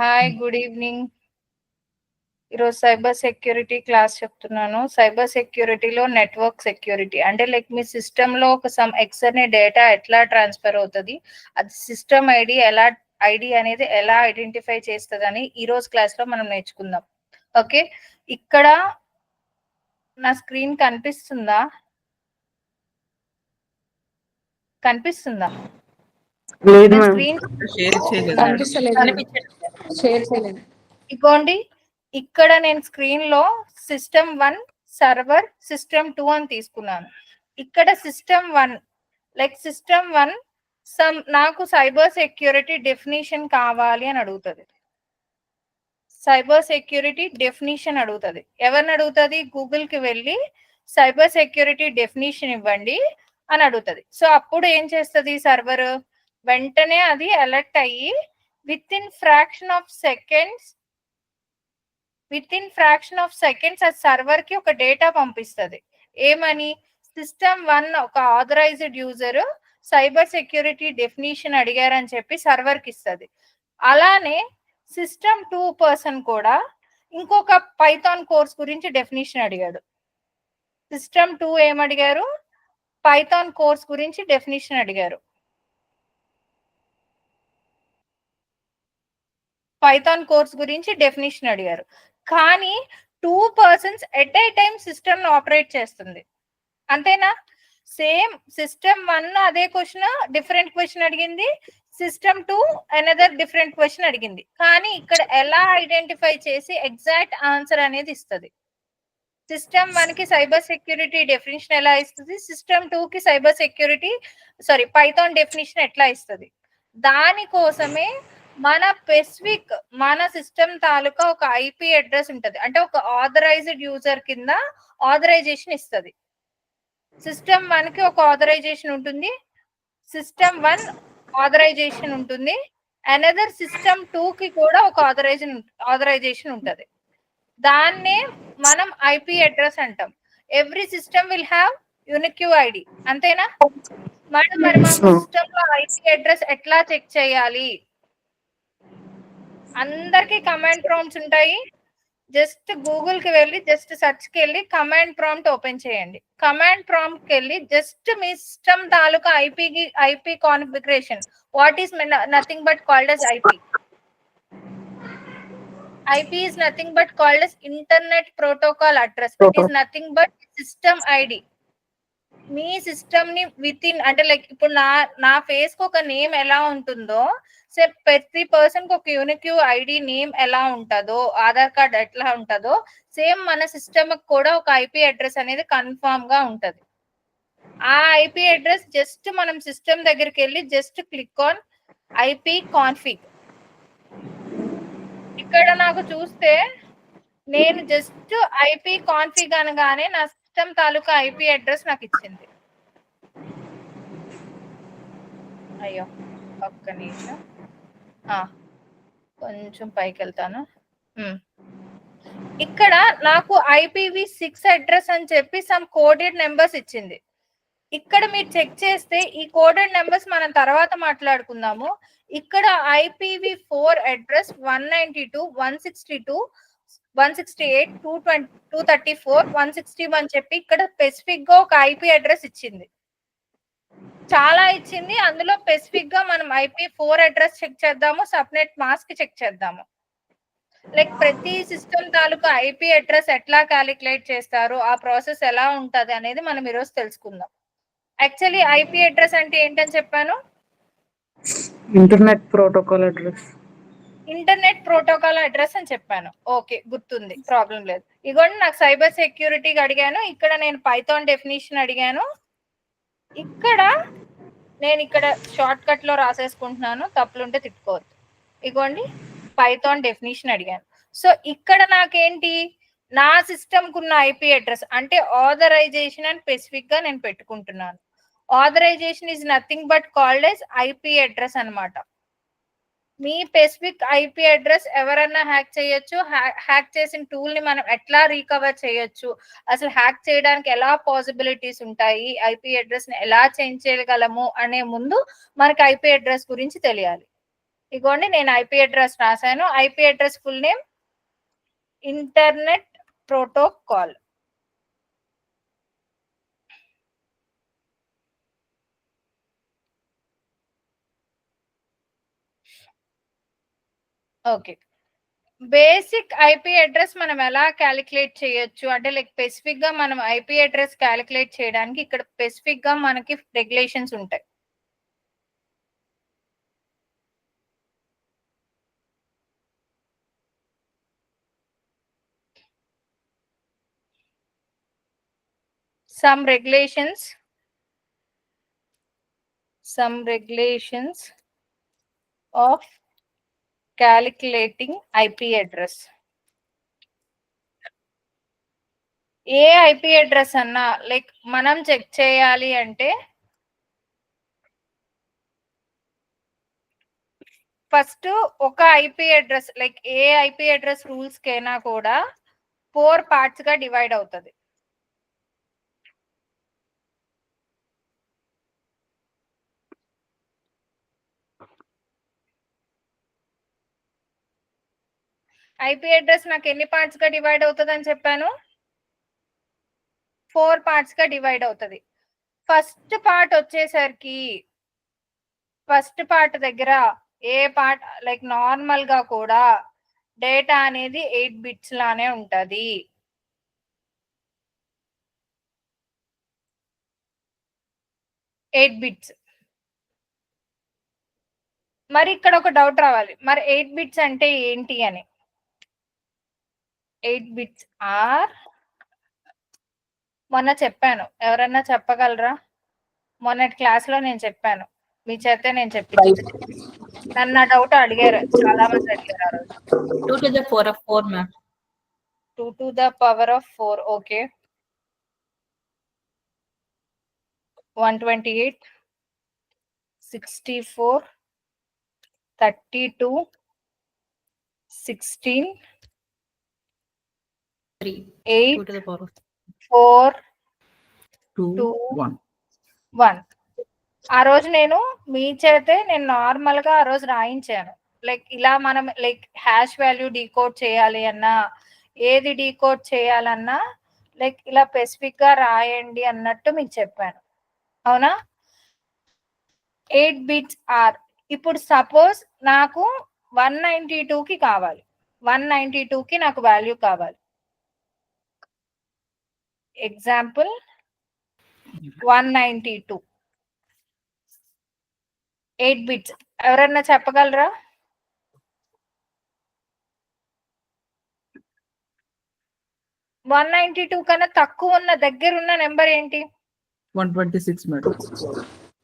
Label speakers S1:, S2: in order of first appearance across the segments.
S1: Hi good evening ఈరోజు cyber security class చెప్తున్నాను. Cyber సెక్యూరిటీలో నెట్వర్క్ సెక్యూరిటీ అంటే లైక్ మీ సిస్టమ్లో ఒక సమ్ ఎక్స్ అనే డేటా ఎట్లా ట్రాన్స్ఫర్ అవుతుంది? అది సిస్టమ్ ఐడి ఎలా ఐడి అనేది ఎలా ఐడెంటిఫై చేస్తుందని ఈ రోజు క్లాస్లో మనం నేర్చుకుందాం. ఓకే ఇక్కడ నా స్క్రీన్ కనిపిస్తుందా? కనిపిస్తుందా?
S2: లేదు
S1: ఇగోండి ఇక్కడ నేను స్క్రీన్లో system one server system two అని తీసుకున్నాను. ఇక్కడ system one like system one some నాకు సైబర్ సెక్యూరిటీ డెఫినేషన్ కావాలి అని అడుగుతుంది. సైబర్ సెక్యూరిటీ డెఫినేషన్ అడుగుతుంది. ఎవరిని అడుగుతుంది? గూగుల్కి వెళ్ళి సైబర్ సెక్యూరిటీ డెఫినేషన్ ఇవ్వండి అని అడుగుతుంది. సో అప్పుడు ఏం చేస్తుంది సర్వర్? వెంటనే అది అలర్ట్ అయ్యి within fraction of seconds within fraction of seconds అది సర్వర్కి ఒక డేటా పంపిస్తుంది. ఏమని? సిస్టమ్ వన్ ఒక authorised user cyber security definition అడిగారని చెప్పి సర్వర్కి ఇస్తుంది. అలానే సిస్టమ్ టూ పర్సన్ కూడా ఇంకొక పైథాన్ కోర్స్ గురించి డెఫినేషన్ అడిగాడు. సిస్టమ్ టూ ఏమడిగారు? పైథాన్ కోర్స్ గురించి డెఫినేషన్ అడిగారు. పైథాన్ కోర్స్ గురించి డెఫినేషన్ అడిగారు. కానీ two persons at a time system operate చేస్తుంది. అంతేనా? సేమ్ సిస్టమ్ వన్ అదే క్వశ్చన్ డిఫరెంట్ క్వశ్చన్ అడిగింది. System two another different question అడిగింది. కానీ ఇక్కడ ఎలా ఐడెంటిఫై చేసి ఎగ్జాక్ట్ ఆన్సర్ అనేది ఇస్తుంది? సిస్టమ్ వన్కి సైబర్ సెక్యూరిటీ డెఫినేషన్ ఎలా ఇస్తుంది? సిస్టమ్ టూ కి cyber security sorry python definition ఎట్లా ఇస్తుంది? దానికోసమే మన స్పెసిఫిక్ మన సిస్టమ్ తాలూకా ఒక ఐపీ అడ్రస్ ఉంటది. అంటే ఒక ఆథరైజ్డ్ యూజర్ కింద ఆథరైజేషన్ ఇస్తుంది. సిస్టమ్ వన్కి ఒక ఆథరైజేషన్ ఉంటుంది. సిస్టమ్ వన్ ఆథరైజేషన్ ఉంటుంది. అనదర్ సిస్టమ్ టూ కి కూడా ఒక ఆథరైజేషన్ ఆథరైజేషన్ ఉంటది. దాన్నే మనం ఐపీ అడ్రస్ అంటాం. Every system will have unique ID అంతేనా? మేడం మరి మా సిస్టమ్లో ఐపీ అడ్రస్ ఎట్లా చెక్ చేయాలి? అందరికి కమాండ్ ప్రాంప్ట్స్ ఉంటాయి. జస్ట్ గూగుల్కి వెళ్ళి జస్ట్ సెర్చ్కి వెళ్ళి కమాండ్ ప్రాంప్ట్ ఓపెన్ చేయండి. కమాండ్ ప్రాంప్ట్కి వెళ్ళి జస్ట్ మీ system taluka IP IP configuration. What is nothing but called as IP? IP is nothing but called as internet protocol address. It is nothing but system ID. మీ సిస్టమ్ని within అంటే like ఇప్పుడు నా నా ఫేస్కి ఒక name ఎలా ఉంటుందో so ప్రతి పర్సన్కి ఒక యూనిక్యూ ఐడి నేమ్ ఎలా ఉంటుందో ఆధార్ కార్డ్ ఎట్లా ఉంటుందో సేమ్ మన సిస్టమ్ కూడా ఒక ఐపీ అడ్రస్ అనేది కన్ఫామ్గా ఉంటది. ఆ ఐపీ అడ్రస్ జస్ట్ మనం సిస్టమ్ దగ్గరికి వెళ్ళి just click on IP config ఇక్కడ నాకు చూస్తే నేను జస్ట్ ఐపీ కాన్ఫిగ్ అనగానే నా సిస్టమ్ తాలూకా ఐపీ అడ్రస్ నాకు ఇచ్చింది అయ్యో ఒక్క నిమిషం. ఆ, కొంచెం పైకి వెళ్తాను ఇక్కడ నాకు ఐపీవి సిక్స్ అడ్రస్ అని చెప్పి సమ్ కోడెడ్ నెంబర్స్ ఇచ్చింది. ఇక్కడ మీరు చెక్ చేస్తే ఈ కోడెడ్ నెంబర్స్ మనం తర్వాత మాట్లాడుకుందాము. ఇక్కడ IPv four address one ninety two one sixty two one sixty eight two twenty two thirty four one sixty one చెప్పి ఇక్కడ స్పెసిఫిక్గా ఒక ఐపీ అడ్రస్ ఇచ్చింది. చాలా ఇచ్చింది. అందులో స్పెసిఫిక్గా మనం ఐపీ ఫోర్ అడ్రస్ చెక్ చేద్దాము సబ్నెట్ మాస్క్ చెక్ చేద్దాము. లైక్ ప్రతి సిస్టమ్ తాలూకా ఐపీ అడ్రస్ ఎట్లా క్యాలిక్యులేట్ చేస్తారు ఆ ప్రాసెస్ ఎలా ఉంటది అనేది మనం ఈరోజు తెలుసుకుందాం. యాక్చువల్లీ ఐపీ అడ్రస్ అంటే ఏంటని చెప్పాను?
S2: Internet protocol address
S1: internet protocol address అని చెప్పాను. ఓకే గుర్తుంది. ప్రాబ్లం లేదు. ఇగోండి నాకు సైబర్ సెక్యూరిటీగా అడిగాను. ఇక్కడ నేను పైథాన్ డెఫినేషన్ అడిగాను. ఇక్కడ నేను ఇక్కడ షార్ట్ కట్లో రాసేసుకుంటున్నాను. తప్పులుంటే తిట్టుకోవద్దు. ఇగోండి పైథాన్ డెఫినేషన్ అడిగాను. సో ఇక్కడ నాకేంటి? నా సిస్టమ్ కున్న ఐపీ అడ్రస్ అంటే ఆథరైజేషన్ అని స్పెసిఫిక్గా నేను పెట్టుకుంటున్నాను. Authorization is nothing but called as IP address అన్నమాట. మీ స్పెసిఫిక్ ఐపీ అడ్రస్ ఎవరన్నా హ్యాక్ చేయొచ్చు. హ్యాక్ చేసిన టూల్ని మనం ఎట్లా రీకవర్ చేయొచ్చు? అసలు హ్యాక్ చేయడానికి ఎలా పాసిబిలిటీస్ ఉంటాయి? ఐపీ అడ్రస్ని ఎలా చేంజ్ చేయగలము అనే ముందు మనకి ఐపీ అడ్రస్ గురించి తెలియాలి. ఇగోండి నేను ఐపీ అడ్రస్ రాశాను. IP address full name internet protocol okay. Basic IP address మనం ఎలా క్యాలిక్యులేట్ చేయొచ్చు? అంటే లైక్ స్పెసిఫిక్గా మనం ఐపీ అడ్రస్ క్యాలిక్యులేట్ చేయడానికి ఇక్కడ స్పెసిఫిక్గా మనకి రెగ్యులేషన్స్ ఉంటాయి. Some regulations. Some regulations of calculating IP address a IP address అన్నా లైక్ మనం చెక్ చేయాలి అంటే ఫస్ట్ ఒక IP address like a IP address rules కైనా కూడా ఫోర్ పార్ట్స్గా డివైడ్ అవుతుంది. ఐపీ అడ్రస్ నాకు ఎన్ని పార్ట్స్గా డివైడ్ అవుతుంది అని చెప్పాను? ఫోర్ పార్ట్స్గా డివైడ్ అవుతుంది. ఫస్ట్ పార్ట్ వచ్చేసరికి ఫస్ట్ పార్ట్ దగ్గర ఏ పార్ట్ లైక్ నార్మల్గా కూడా డేటా అనేది ఎయిట్ బిట్స్ లానే ఉంటది. ఎయిట్ బిట్స్ మరి ఇక్కడ ఒక డౌట్ రావాలి. మరి ఎయిట్ బిట్స్ అంటే ఏంటి అని? Eight bits are? మొన్న చెప్పాను. ఎవరన్నా చెప్పగలరా? మొన్నటి క్లాస్లో నేను చెప్పాను. మీ చేతే నేను చెప్పి నన్ను ఆ డౌట్ అడిగారు. చాలా మంది అడిగారు ఆ రోజు.
S3: Two to the four of four ma'am
S1: two to the power of four okay one twenty eight sixty four thirty two sixteen four
S4: two
S1: Two.
S4: One
S1: one ఆ రోజు నేను మీ చేతే నేను నార్మల్గా ఆ రోజు రాయించాను. లైక్ ఇలా మనం లైక్ హ్యాష్ వాల్యూ డీకోడ్ చేయాలి అన్నా ఏది డీకోడ్ చేయాలన్నా లైక్ ఇలా స్పెసిఫిక్గా రాయండి అన్నట్టు మీకు చెప్పాను. అవునా? ఎయిట్ బిట్స్ ఆర్ ఇప్పుడు సపోజ్ నాకు వన్ నైన్టీ కి కావాలి. వన్ నైన్టీ కి నాకు వాల్యూ కావాలి. Example one ninety two eight bits ఎవరన్నా చెప్పగలరా? వన్ నైన్టీ టూ కన్నా తక్కువ ఉన్న దగ్గర ఉన్న నెంబర్ ఏంటి?
S4: One twenty six madam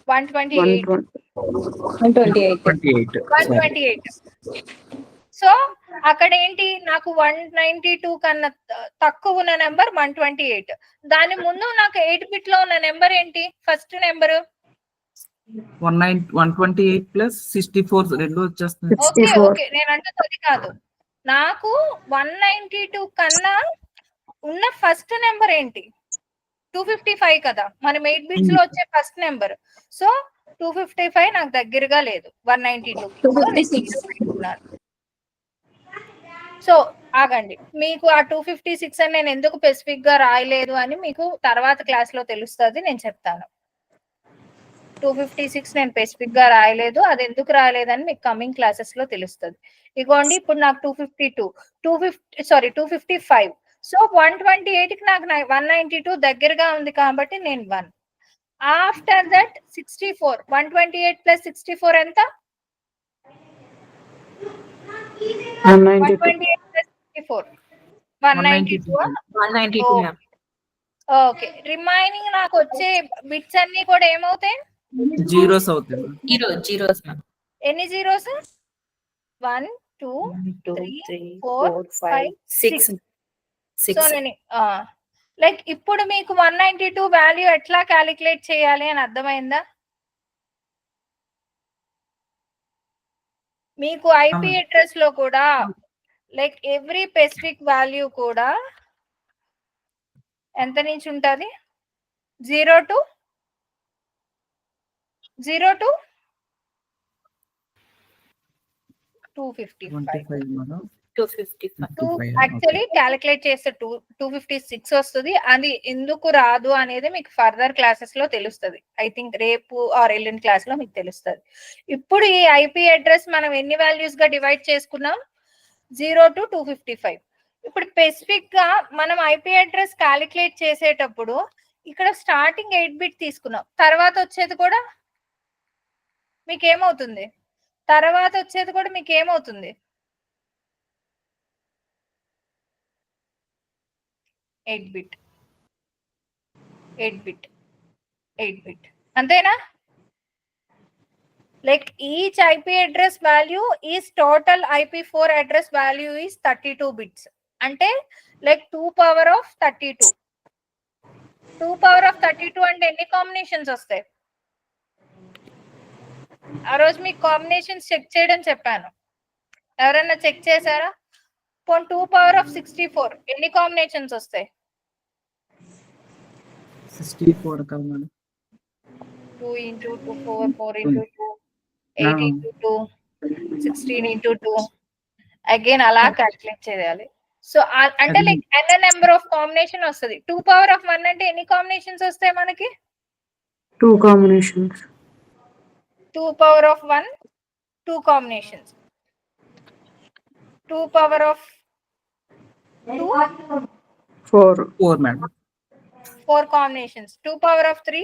S1: one twenty eight
S2: one twenty eight
S1: one twenty eight so అక్కడ ఏంటి నాకు వన్ నైన్టీ టూ కన్నా తక్కువ ఉన్న నెంబర్ వన్ ట్వంటీ ఎయిట్. దాని ముందు నాకు ఎయిట్ బిట్లో ఉన్న నెంబర్ ఏంటి? First number?
S4: One nine one twenty eight plus sixty four రెండు వచ్చేస్తుంది
S1: ఓకే
S2: 64.
S1: ఓకే. నేను అంటుంది కాదు. నాకు వన్ నైన్టీ టూ కన్నా ఉన్న ఫస్ట్ నెంబర్ ఏంటి? టూ ఫిఫ్టీ ఫైవ్ కదా. మనం ఎయిట్ బిట్స్లో వచ్చే first number. So two fifty five నాకు దగ్గరగా లేదు. One ninety two.
S2: 256.
S1: సో ఆగండి. మీకు ఆ టూ ఫిఫ్టీ సిక్స్ అని నేను ఎందుకు స్పెసిఫిక్గా రాయలేదు అని మీకు తర్వాత క్లాస్లో తెలుస్తుంది నేను చెప్తాను. టూ ఫిఫ్టీ సిక్స్ నేను స్పెసిఫిక్గా రాయలేదు అది ఎందుకు రాయలేదని మీకు కమింగ్ క్లాసెస్లో తెలుస్తుంది. ఇగోండి ఇప్పుడు నాకు two fifty two two fifty sorry two fifty five so one twenty ఎయిట్కి నాకు వన్ నైన్టీ టూ దగ్గరగా ఉంది కాబట్టి నేను one after that sixty four one twenty eight plus sixty four ఎంత? Four. One ninety two.
S3: One ninety two ma'am
S1: okay. Remaining నాకు వచ్చే bits అన్ని కూడా ఏమవుతాయి?
S4: జీరోస్ అవుతుంది
S3: జీరో జీరోస్
S1: ఎన్ని zeros? One two
S3: three
S1: four,
S3: four five six.
S1: So నేను like ఇప్పుడు మీకు వన్ నైన్టీ టూ వాల్యూ ఎట్లా క్యాలిక్యులేట్ చేయాలి అని అర్థమైందా? మీకు ఐపీ. అడ్రస్లో కూడా లైక్ ఎవ్రీ స్పెసిఫిక్ వాల్యూ కూడా ఎంత నుంచి ఉంటది? Zero to zero to two fifty
S3: two fifty five
S1: two
S4: 55,
S1: actually calculate చేస్తే టూ టూ ఫిఫ్టీ సిక్స్ వస్తుంది. అది ఎందుకు రాదు అనేది మీకు ఫర్దర్ క్లాసెస్లో తెలుస్తుంది. ఐ థింక్ రేపు ఆర్ ఎల్లుండి క్లాస్లో మీకు తెలుస్తుంది. ఇప్పుడు ఈ ఐపీ అడ్రస్ మనం ఎన్ని వాల్యూస్గా డివైడ్ చేసుకున్నాం? Zero to two fifty five. ఇప్పుడు స్పెసిఫిక్గా మనం ఐపీ అడ్రస్ క్యాలిక్యులేట్ చేసేటప్పుడు ఇక్కడ స్టార్టింగ్ ఎయిట్ బిట్ తీసుకున్నాం. తర్వాత వచ్చేది కూడా మీకు ఏమవుతుంది తర్వాత వచ్చేది కూడా మీకు ఏమవుతుంది eight bit eight bit eight bit అంతేనా? Like each IP address value is total IP four address value is thirty two bits అంటే like two power of thirty two two power of thirty two అంటే ఎన్ని combinations వస్తాయి? ఆ రోజు మీకు combinations check చేయడం చెప్పాను. ఎవరైనా చెక్ చేశారా? Phone two power of sixty four ఎన్ని కాంబినేషన్స్ వస్తాయి?
S4: Sixty four
S1: two into two four four into two eight. Into two sixteen into two. Again అలా క్యాల్కులేట్ చేయాలి. సో అంటే like N number of combination వస్తుంది. Two power of one అంటే ఎన్ని combinations వస్తాయి మనకి?
S2: Two combinations
S1: two power of one two combinations two power of two
S2: four
S4: four madam
S1: four combinations two power of three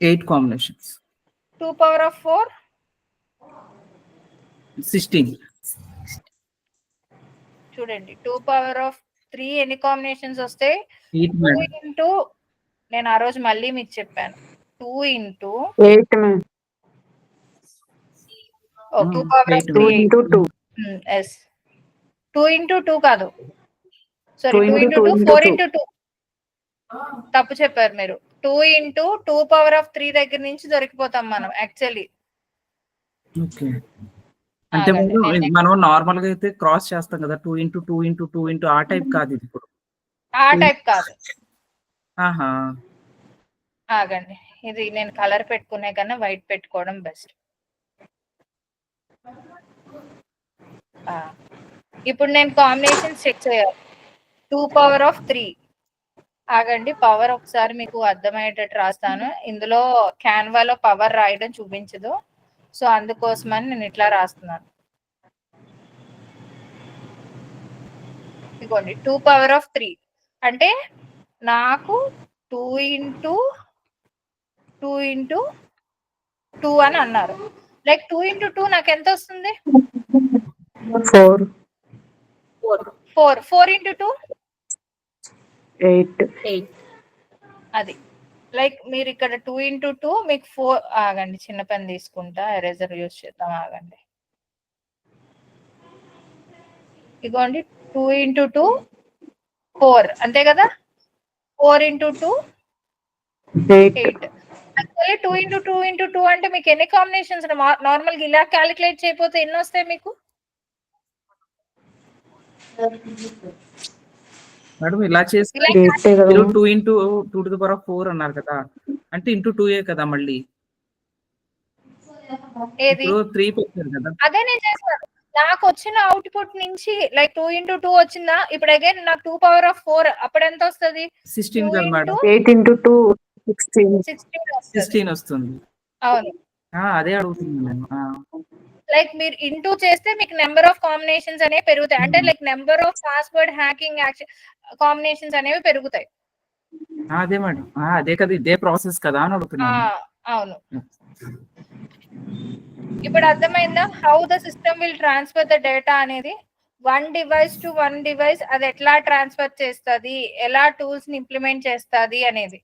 S4: eight combinations
S1: two power of four?
S4: Sixteen
S1: చూడండి two power of three ఎన్ని combinations వస్తాయి two into నేను ఆ రోజు మళ్ళీ మీకు చెప్పాను. Two into two power of three
S2: into two
S1: is two into two కాదు. Sorry
S2: Two
S1: two
S2: into
S1: into
S2: two
S1: two
S2: into
S1: four
S2: two.
S1: Into two తప్పు చెప్పారు మీరు. Two into two power of three దగ్గర నుంచి దొరికిపోతాం మనం యాక్చువల్లీ.
S4: ఓకే. అంటే మనం నార్మల్గా అయితే క్రాస్ చేస్తాం కదా two into two into two into ఆ టైప్ కాదు ఇది ఇప్పుడు.
S1: ఆ టైప్ కాదు.
S4: ఆహా.
S1: ఆగండి. ఇది నేను కలర్ పెట్టుకునే కన్నా వైట్ పెట్టుకోవడం బెస్ట్. ఇప్పుడు నేను కాంబినేషన్ చెక్ చేయాలి. Two power of three. ఆగండి పవర్ ఒకసారి మీకు అర్థమయ్యేటట్టు రాస్తాను. ఇందులో క్యాన్వాలో పవర్ రాయడం చూపించదు. సో అందుకోసమని నేను ఇట్లా రాస్తున్నాను. ఇదిగోండి టూ పవర్ ఆఫ్ త్రీ అంటే నాకు two into two into two అని అన్నారు. లైక్ టూ ఇంటూ టూ నాకు ఎంత వస్తుంది?
S2: Four
S3: four
S1: four into two
S2: eight.
S3: Eight.
S1: అది. లైక్ మీరు ఇక్కడ టూ ఇంటూ టూ మీకు ఫోర్ ఆగండి చిన్న పెన్ తీసుకుంటా ఎరేజర్ యూస్ చేద్దాం ఆగండి. ఇగోండి టూ ఇంటూ టూ ఫోర్. అంతే కదా? Four into two
S2: eight.
S1: Actually two into two into two అంటే మీకు ఎన్ని కాంబినేషన్స్ నార్మల్గా ఇలా క్యాలిక్యులేట్ చేయకపోతే ఎన్ని వస్తాయి మీకు?
S4: మేడం ఇలా మీరు two into two to the power of four అన్నారు కదా. అంటే ఇంటూ టూ ఏ కదా మళ్ళీ. త్రీ పెట్టారు కదా.
S1: అదే నేను చేస్తాను నాకు వచ్చిన అవుట్పుట్ నుంచి లైక్ టూ ఇంటూ టూ వచ్చిందా? ఇప్పుడు అగైన్ నాకు టూ పవర్ ఆఫ్ ఫోర్ అప్పుడు ఎంత వస్తుంది?
S4: సిక్స్టీన్ కదా madam
S2: eight into two sixteen
S1: sixteen వస్తుంది. అవును.
S4: ఆ, అదే అడుగుతుంది నేను.
S1: లైక్ మీరు ఇంటూ చేస్తే మీకు నెంబర్ ఆఫ్ కాంబినేషన్స్ అనేవి పెరుగుతాయి. అంటే like number of password hacking action combinations అనేవి పెరుగుతాయి.
S4: ఆ, అదే మేడం. ఆ, అదే కదా ఇదే ప్రాసెస్ కదా అని అడుగుతున్నాను.
S1: అవును. ఇప్పుడు అర్థమైందా? How the system will transfer the data అనేది one device to one device అది ఎట్లా ట్రాన్స్ఫర్ చేస్తుంది? ఎలా టూల్స్ని ఇంప్లిమెంట్ చేస్తుంది అనేది.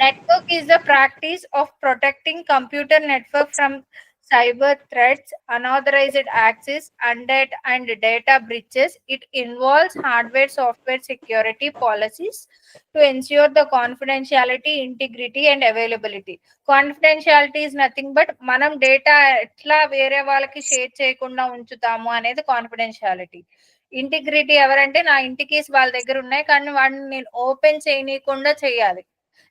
S1: Network is the practice of protecting computer network from cyber threats, unauthorized access, undead and data breaches. It involves hardware software security policies to ensure the confidentiality, integrity and availability. Confidentiality is nothing but మనం data ఎట్లా వేరే వాళ్ళకి share చేయకుండా ఉంచుతాము అనేది confidentiality integrity ఎవరంటే నా ఇంటికి వాళ్ళ దగ్గర ఉన్నాయి కానీ వాడిని నేను ఓపెన్ చేయనీయకుండా చేయాలి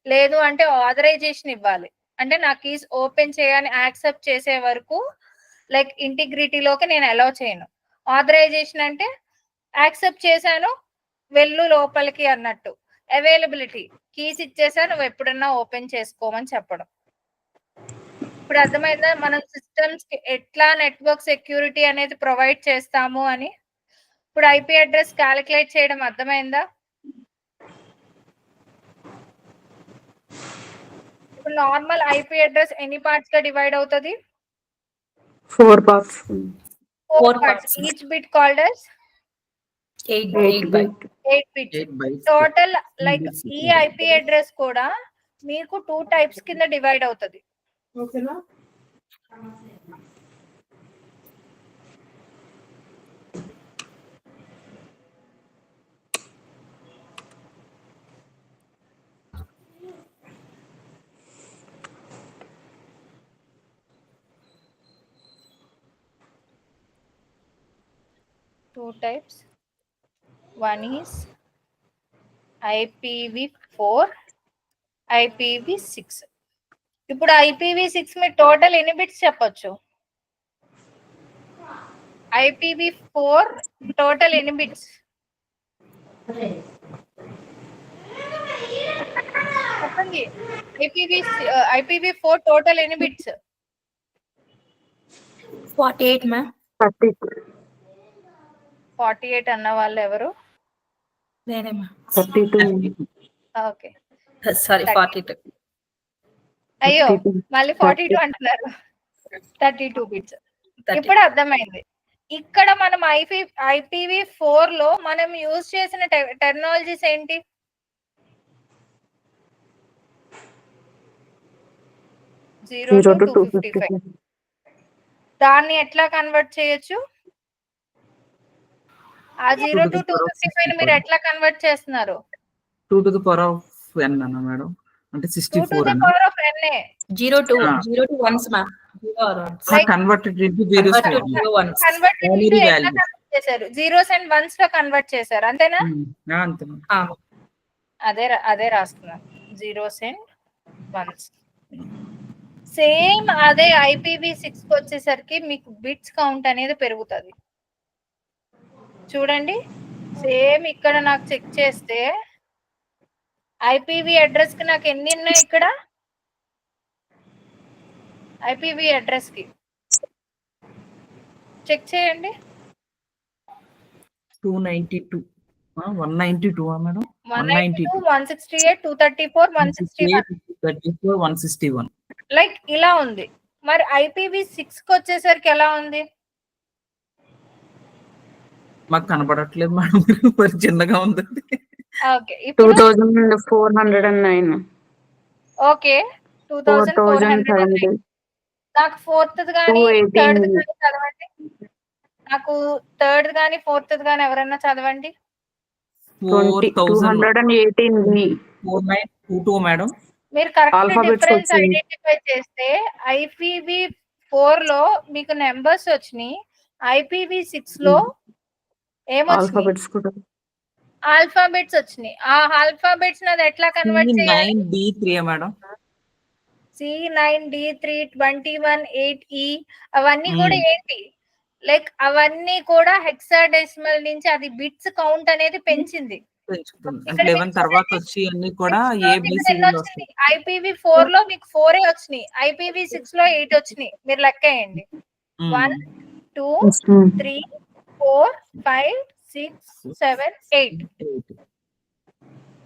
S1: లేదు అంటే ఆథరైజేషన్ ఇవ్వాలి. అంటే నా కీస్ ఓపెన్ చేయని యాక్సెప్ట్ చేసే వరకు లైక్ ఇంటిగ్రిటీలోకి నేను అలౌ చేయను. ఆథరైజేషన్ అంటే యాక్సెప్ట్ చేశాను వెళ్ళు లోపలికి అన్నట్టు. అవైలబిలిటీ కీస్ ఇచ్చేసా నువ్వు ఎప్పుడన్నా ఓపెన్ చేసుకోమని చెప్పడం. ఇప్పుడు అర్థమైందా? మనం సిస్టమ్స్కి ఎట్లా నెట్వర్క్ సెక్యూరిటీ అనేది ప్రొవైడ్ చేస్తాము అని. ఇప్పుడు ఐపీ అడ్రస్ క్యాలిక్యులేట్ చేయడం అర్థమైందా? ఇప్పుడు నార్మల్ ఐపీ అడ్రస్ ఎన్ని పార్ట్స్గా డివైడ్ అవుతుంది?
S2: Four box
S1: four parts. Each bit called bytes total like. ఈ ఐపీ అడ్రస్ కూడా మీకు టూ టైప్స్ కింద డివైడ్ అవుతుంది. Two types. One is ipv4 ipv6 ఇప్పుడు ఐపీవీ సిక్స్ మీరు టోటల్ ఎన్ని బిట్స్ చెప్పొచ్చు? ఐపీవీ ఫోర్ టోటల్ ఎన్ని బిట్స్ చెప్పండి. ఐపీవీ ఐపీవీ ఫోర్ టోటల్ ఎన్ని bits
S3: forty eight ma'am
S2: thirty
S1: forty eight అన్న వాళ్ళు ఎవరు?
S2: Two.
S1: Okay.
S3: Sorry forty two.
S1: అయ్యో మళ్ళీ ఫార్టీ టూ అంటున్నారు. Thirty two bits. ఇప్పుడు అర్థమైంది. ఇక్కడ మనం ఐపీ ఐపీవీ ఫోర్లో మనం యూజ్ చేసిన టెక్నాలజీస్ ఏంటి? Zero to fifty five. దాన్ని ఎట్లా కన్వర్ట్ చేయొచ్చు? ఆ zero to two fifty five మీరు ఎట్లా కన్వర్ట్ చేస్తున్నారు?
S4: Two to the power of n అన్న మేడం. అంటే sixty
S1: two to
S4: four
S1: power of NA
S3: zero two. Zero two ones ma'am
S4: converted into zero
S3: zero ones
S1: convert
S4: Binary
S1: ఎట్లా
S4: value.
S1: Convert చేశారు? Zeros and వన్స్లో convert చేశారు. అంతేనా?
S4: అంతే madam.
S1: అదే రా- అదే రాస్తున్నాను జీరోస్ అండ్ వన్స్ సేమ్ అదే ఐపీవీ సిక్స్కి వచ్చేసరికి మీకు బిట్స్ కౌంట్ అనేది పెరుగుతుంది. చూడండి. సేమ్ ఇక్కడ నాకు చెక్ చేస్తే ఐపీవీ అడ్రస్కి నాకు ఎన్ని ఉన్నాయి ఇక్కడ? ఐపీవీ అడ్రస్కి. చెక్ చేయండి.
S4: Two ninety two. One ninety two madam?
S1: One
S4: 192,
S1: ninety two. One sixty eight two thirty four one sixty
S4: thirty four one sixty one.
S1: Like ఇలా ఉంది. మరి ఐపీవీ సిక్స్కి వచ్చేసరికి ఎలా ఉంది?
S4: మాకు కనబడట్లేదు మేడం. మరి చిన్నగా ఉందండి
S1: ఓకే.
S2: టూ
S1: ఇప్పుడు
S2: thousand four hundred and nine
S1: okay. Two
S2: four
S1: thousand four
S2: thousand five
S1: hundred
S2: hundred
S1: నాకు ఫోర్త్ గానీ
S2: 218
S1: థర్డ్ గానీ చదవండి. నాకు థర్డ్ గానీ ఫోర్త్ గానీ ఎవరైనా చదవండి.
S4: Four
S2: twenty two hundred and eighteen B
S4: four nine two two madam.
S1: మీరు కరెక్ట్
S2: Alphabets
S1: డిఫరెన్స్
S2: వచ్చింది.
S1: ఐడెంటిఫై చేస్తే ఐపీవీ ఫోర్లో మీకు నెంబర్స్ వచ్చినాయి. ఐపీవీ సిక్స్లో ఏమొచ్చినాయి
S2: ఆల్ఫాబెట్స్ కూడా.
S1: ఆల్ఫాబెట్స్ వచ్చినాయి. ఆ ఆల్ఫాబెట్స్ నాది ఎట్లా కన్వర్ట్ చేయాలి?
S4: D three madam?
S1: C nine D three twenty one eight ఈ అవన్నీ కూడా
S4: Hmm.
S1: ఏంటి? లైక్ అవన్నీ కూడా హెక్సాడెసిమల్ నుంచి అది బిట్స్ కౌంట్ అనేది పెంచింది.
S4: తర్వాత. వచ్చి అన్ని కూడా
S1: ఐపీవీ ఫోర్లో మీకు ఫోర్ వచ్చినాయి. ఐపీవీ సిక్స్లో ఎయిట్ వచ్చినాయి. మీరు లెక్క వేయండి. One two three four five six seven eight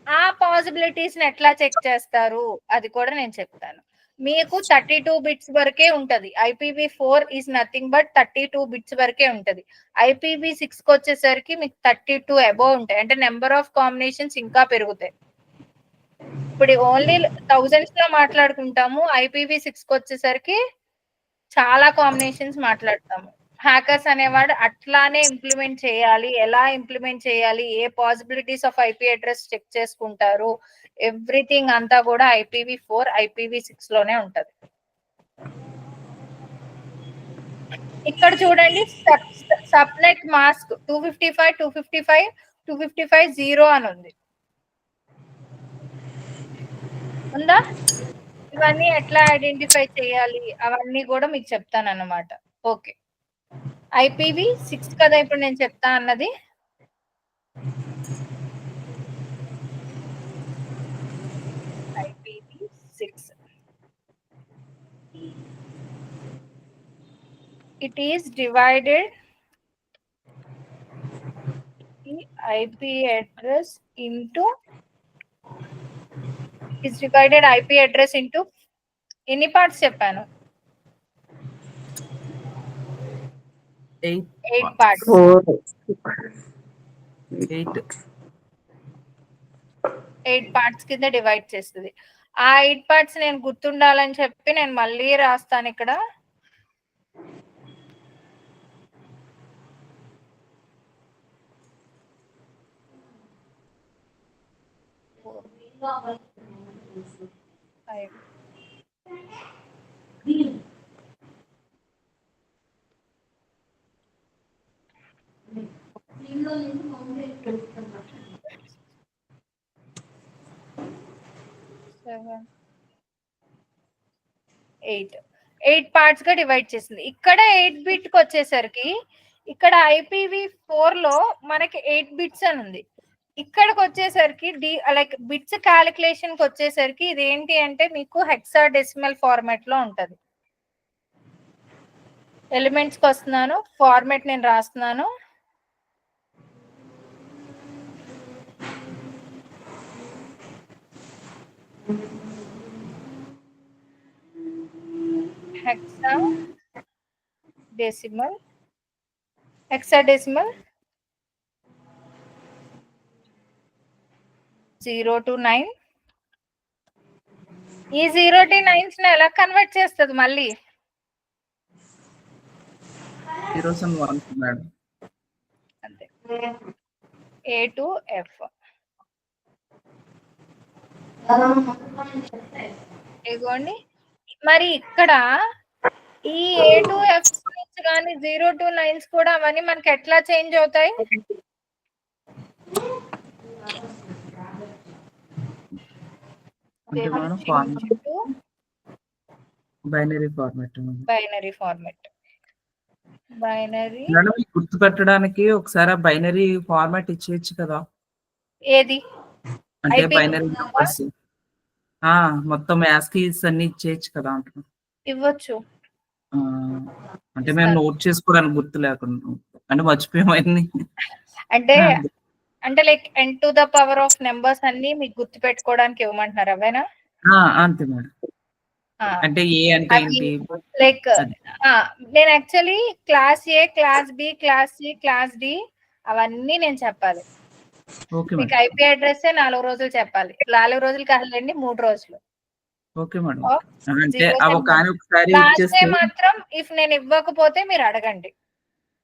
S1: ఆ పాసిబిలిటీస్ని ఎట్లా చెక్ చేస్తారు? అది కూడా నేను చెప్తాను. మీకు థర్టీ టూ బిట్స్ వరకే ఉంటది. IPv four is nothing but thirty two bits వరకే ఉంటది. ఐపీవీ సిక్స్కి వచ్చేసరికి మీకు థర్టీ టూ అబోవ్ ఉంటాయి. అంటే నెంబర్ ఆఫ్ కాంబినేషన్స్ ఇంకా పెరుగుతాయి. ఇప్పుడు ఓన్లీ థౌజండ్స్లో మాట్లాడుకుంటాము. ఐపీవీ సిక్స్కి వచ్చేసరికి చాలా కాంబినేషన్స్ మాట్లాడతాము. హ్యాకర్స్ అనేవాడు అట్లానే ఇంప్లిమెంట్ చేయాలి. ఎలా ఇంప్లిమెంట్ చేయాలి? ఏ possibilities of IP address check చేసుకుంటారు? ఎవ్రీథింగ్ అంతా కూడా ఐపీవీ ఫోర్ ఐపీవీ సిక్స్లోనే ఉంటది. ఇక్కడ చూడండి subnet mask two fifty five two fifty five two fifty five zero అని ఉంది. ఉందా? ఇవన్నీ ఎట్లా ఐడెంటిఫై చేయాలి? అవన్నీ కూడా మీకు చెప్తాను అన్నమాట ఓకే ఐపీవి సిక్స్ కదా ఇప్పుడు నేను చెప్తా అన్నది. It is divided IP address into is divided IP address into ఎన్ని పార్ట్స్ చెప్పాను?
S4: ఎయిట్
S1: పార్ట్స్
S4: ఎయిట్
S1: కింద డివైడ్ చేస్తుంది. ఆ ఎయిట్ పార్ట్స్ నేను గుర్తుండాలని చెప్పి నేను మళ్ళీ రాస్తాను ఇక్కడ. ఎయిట్ ఎయిట్ పార్ట్స్గా డివైడ్ చేసింది. ఇక్కడ ఎయిట్ బిట్కి వచ్చేసరికి ఇక్కడ ఐపీవి ఫోర్లో మనకి ఎయిట్ బిట్స్ అని ఉంది. ఇక్కడికి వచ్చేసరికి డి లైక్ బిట్స్ క్యాలిక్యులేషన్కి వచ్చేసరికి ఇది ఏంటి అంటే మీకు హెక్సా డెసిమల్ ఫార్మాట్లో ఉంటది. ఎలిమెంట్స్కి వస్తున్నాను ఫార్మాట్ నేను రాస్తున్నాను. Hexa decimal hexadecimal 0 to 9 ఈ జీరో టు నైన్స్ని ఎలా కన్వర్ట్ చేస్తుంది మళ్ళీ?
S4: Zeros and ones madam.
S1: అంతే. ఏ టు ఎఫ్ ఇదిగోండి. మరి ఇక్కడ ఈ ఏ టు ఎఫ్ కానీ జీరో టు నైన్స్ కూడా అవన్నీ మనకి ఎట్లా చేంజ్ అవుతాయి?
S4: Binary format
S1: binary format binary
S4: గుర్తు పెట్టడానికి ఒకసారి బైనరీ ఫార్మాట్ ఇచ్చేయచ్చు కదా?
S1: ఏది?
S4: అంటే. బైనరీ మొత్తం యాస్కీస్ అన్ని ఇచ్చేయచ్చు కదా
S1: ఇవ్వచ్చు.
S4: అంటే మేము నోట్ చేసుకోవడానికి గుర్తు లేకుండా అంటే మర్చిపోయామని
S1: అంటే అంటే like N to the power of numbers అన్ని మీకు గుర్తు పెట్టుకోవడానికి ఇవ్వమంటున్నారు అవేనా
S4: అంతే మేడం. అంటే ఏ అంటే ఏంటి?
S1: లైక్. నేను actually class A class B class C class D అవన్నీ నేను చెప్పాలి. మీకు ఐపీ అడ్రస్ నాలుగు రోజులు చెప్పాలి. నాలుగు రోజులు కాదులేండి మూడు రోజులు.
S4: Okay madam. అంటే ఒకసారి
S1: మాత్రం ఇఫ్ నేను ఇవ్వకపోతే మీరు అడగండి.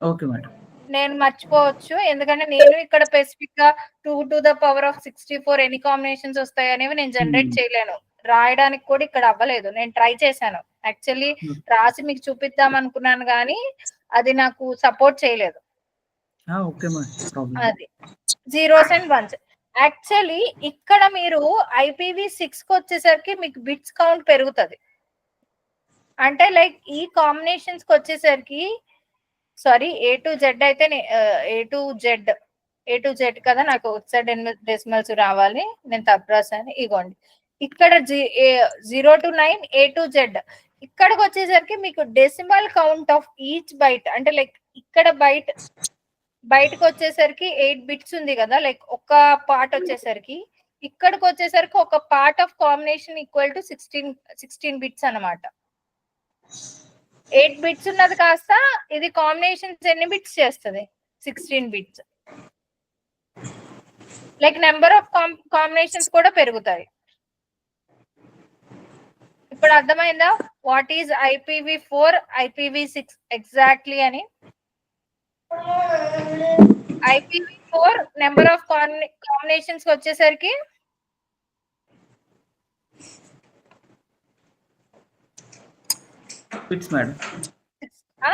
S4: Okay madam.
S1: నేను మర్చిపోవచ్చు ఎందుకంటే నేను ఇక్కడ స్పెసిఫిక్గా two to the power of sixty four ఎన్ని కాంబినేషన్స్ వస్తాయి అనేవి నేను జనరేట్
S4: Hmm.
S1: చేయలేను. రాయడానికి కూడా ఇక్కడ అవ్వలేదు. నేను ట్రై చేశాను. Actually
S4: Hmm.
S1: రాసి మీకు చూపిద్దాం అనుకున్నాను కానీ అది నాకు సపోర్ట్ చేయలేదు. అది. జీరోస్ అండ్ వన్స్ యాక్చువల్లీ ఇక్కడ మీరు ఐపీవి సిక్స్కి వచ్చేసరికి మీకు బిట్స్ కౌంట్ పెరుగుతుంది. అంటే లైక్ ఈ కాంబినేషన్స్కి వచ్చేసరికి సారీ ఏ టు జెడ్ అయితే A to Z A to Z కదా నాకు ఒకసారి డెసిమల్స్ రావాలి. నేను తప్పు రాశాను. ఇగోండి. ఇక్కడ zero to nine A to Z ఇక్కడికి వచ్చేసరికి మీకు decimal count of each byte అంటే లైక్ ఇక్కడ బైట్ బయటకు వచ్చేసరికి ఎయిట్ బిట్స్ ఉంది కదా లైక్ ఒక పార్ట్ వచ్చేసరికి ఇక్కడికి వచ్చేసరికి ఒక part of combination equal to sixteen sixteen bits అన్నమాట. ఎయిట్ బిట్స్ ఉన్నది కాస్త ఇది కాంబినేషన్స్ ఎన్ని బిట్స్ చేస్తుంది? Sixteen bits. Like number of combinations కూడా పెరుగుతాయి. ఇప్పుడు అర్థమైందా? What is IPv four IPv six exactly అని IPv four number of combinations వచ్చేసరికి?
S4: బిట్స్ మేడం
S1: ఆ?